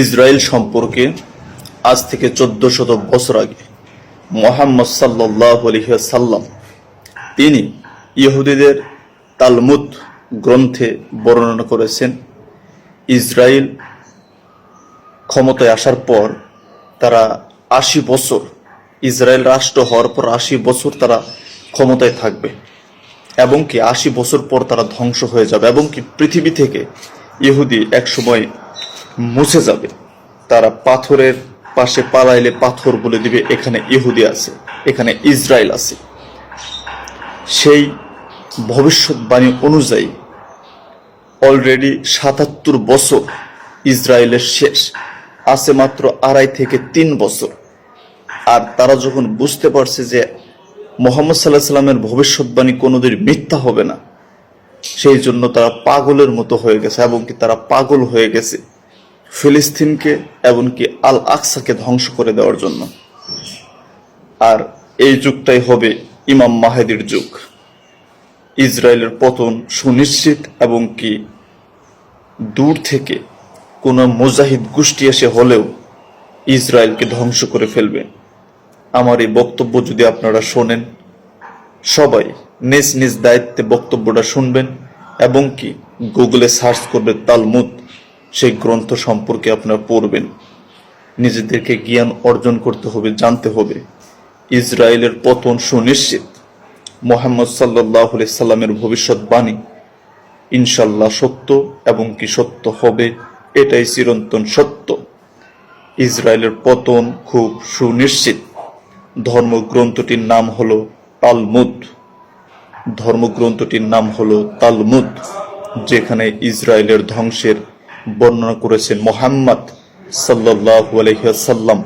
Israel সম্পর্কে আজ থেকে চোদ্দ শত বছর আগে মোহাম্মদ সাল্লাহ সাল্লাম তিনি ইহুদিদের তালমুদ গ্রন্থে বর্ণনা করেছেন, ইসরায়েল ক্ষমতায় আসার পর তারা আশি বছর, ইসরায়েল রাষ্ট্র হওয়ার পর আশি বছর তারা ক্ষমতায় থাকবে এবং কি আশি বছর পর তারা ধ্বংস হয়ে যাবে এবং কি পৃথিবী থেকে ইহুদি একসময় মুছে যাবে। তারা পাথরের পাশে পালাইলে পাথর বলে দিবে, এখানে ইহুদি আছে, এখানে ইসরায়েল আছে। সেই ভবিষ্যৎবাণী অনুযায়ী অলরেডি সাতাত্তর বছর ইসরায়েলের শেষ, আছে মাত্র আড়াই থেকে তিন বছর। আর তারা যখন বুঝতে পারছে যে মোহাম্মদ সাল্লাহ সাল্লামের ভবিষ্যৎবাণী কোনোদিন মিথ্যা হবে না, সেই জন্য তারা পাগলের মতো হয়ে গেছে এবং কি তারা পাগল হয়ে গেছে। ফিলিস্তিনকে এমনকি আল আকসাকে ধ্বংস করে দেওয়ার জন্য। আর এই যুগটাই হবে ইমাম মাহেদির যুগ। ইসরায়েলের পতন সুনিশ্চিত এবং কি দূর থেকে কোনো মুজাহিদ গোষ্ঠী এসে হলেও ইসরায়েলকে ধ্বংস করে ফেলবে। আমার এই বক্তব্য যদি আপনারা শোনেন, সবাই নিজ নিজ দায়িত্বে বক্তব্যটা শুনবেন এবং কি গুগলে সার্চ করবে তালমুদ সেই গ্রন্থ সম্পর্কে আপনারা পড়বেন। নিজেদেরকে জ্ঞান অর্জন করতে হবে, জানতে হবে। ইসরায়েলের পতন সুনিশ্চিত। মোহাম্মদ সাল্লাহ সাল্লামের ভবিষ্যৎবাণী ইনশাল্লাহ সত্য এবং কি সত্য হবে, এটাই চিরন্তন সত্য। ইসরায়েলের পতন খুব সুনিশ্চিত। ধর্মগ্রন্থটির নাম হলো তালমুদ। ধর্মগ্রন্থটির নাম হলো তালমুদ, যেখানে ইসরায়েলের ধ্বংসের বর্ণনা করেছেন মোহাম্মদ সাল্লাহ আলহিহাসাল্লাম